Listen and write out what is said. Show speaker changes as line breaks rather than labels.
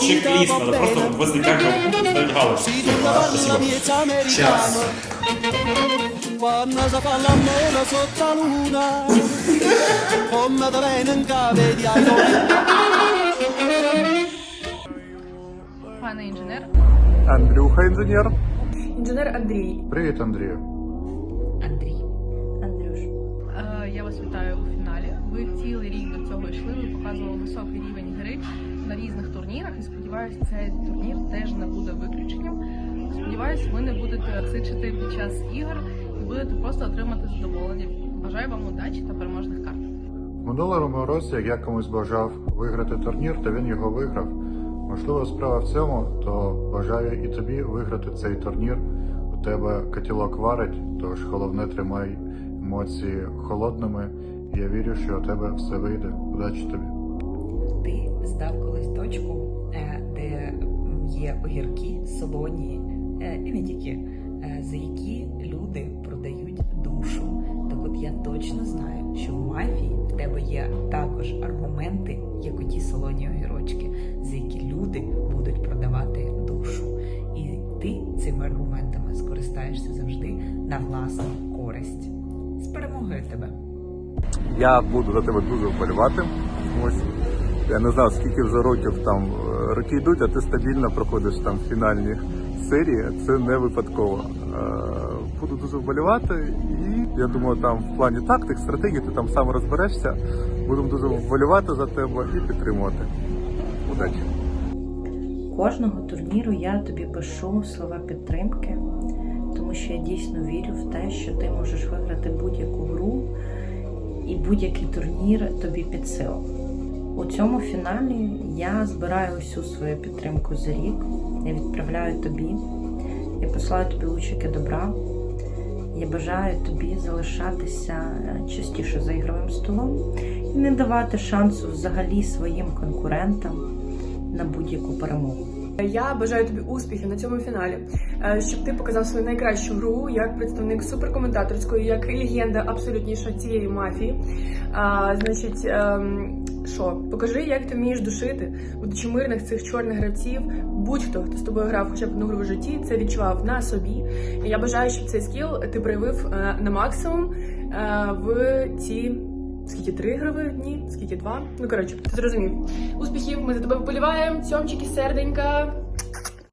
Чек-лист,
va
надо просто возле каждого ставить галочку.
Miezza americano Quando si fa l'amore sotto la luna Come da bene in cave di
Пане інженер,
Андрюха інженер.
Інженер Андрій.
Привіт, Андрію.
Андрій. Андрюш.
е, я вас вітаю у фіналі. Ви цілий рік до цього йшли, ви показували високий рівень гри на різних турнірах. І сподіваюся, цей турнір теж не буде виключенням. Сподіваюсь, ви не будете сичити під час ігор і будете просто отримати задоволення. Бажаю вам удачі та переможних карт.
Минулому році, як я комусь бажав виграти турнір, то він його виграв. Можливо, справа в цьому, то бажаю і тобі виграти цей турнір. У тебе котілок варить, тож головне тримай емоції холодними. Я вірю, що у тебе все вийде. Удачі тобі.
Ти здав колись точку, е, де є огірки, солоні, е, і не тільки, е, за які люди продають душу. Так от я точно знаю, що в мафії в тебе є також аргументи, як оті солоні огірочки, за які люди будуть продавати душу. І ти цими аргументами скористаєшся завжди на власну користь. З перемогою тебе!
Я буду за тебе дуже вболівати. Ось я не знав, скільки вже років там е, роки йдуть, а ти стабільно проходиш там фінальні серії. Це не випадково. Е, Буду дуже вболівати, і я думаю, там в плані тактик, стратегії ти там сам розберешся. Будемо дуже вболівати за тебе і підтримувати. Удачі!
Кожного турніру я тобі пишу слова підтримки, тому що я дійсно вірю в те, що ти можеш виграти будь-яку гру і будь-який турнір тобі під силу. У цьому фіналі я збираю усю свою підтримку за рік. Я відправляю тобі, я посилаю тобі лучики добра. Я бажаю тобі залишатися е, частіше за ігровим столом і не давати шансу взагалі своїм конкурентам на будь-яку перемогу.
Я бажаю тобі успіхів на цьому фіналі, е, щоб ти показав свою найкращу гру як представник суперкоментаторської, як легенда абсолютніша цієї мафії. А, значить, ем, що, покажи, як ти вмієш душити, будучи мирних цих чорних гравців. Будь-хто, хто з тобою грав хоча б одну гру в житті, це відчував на собі. Я бажаю, щоб цей скіл ти проявив е, на максимум е, в ці. Скільки три ігрові дні, скільки два. Ну коротше, ти зрозумів. Успіхів, ми за тебе вболіваємо. Цьомчики, серденька.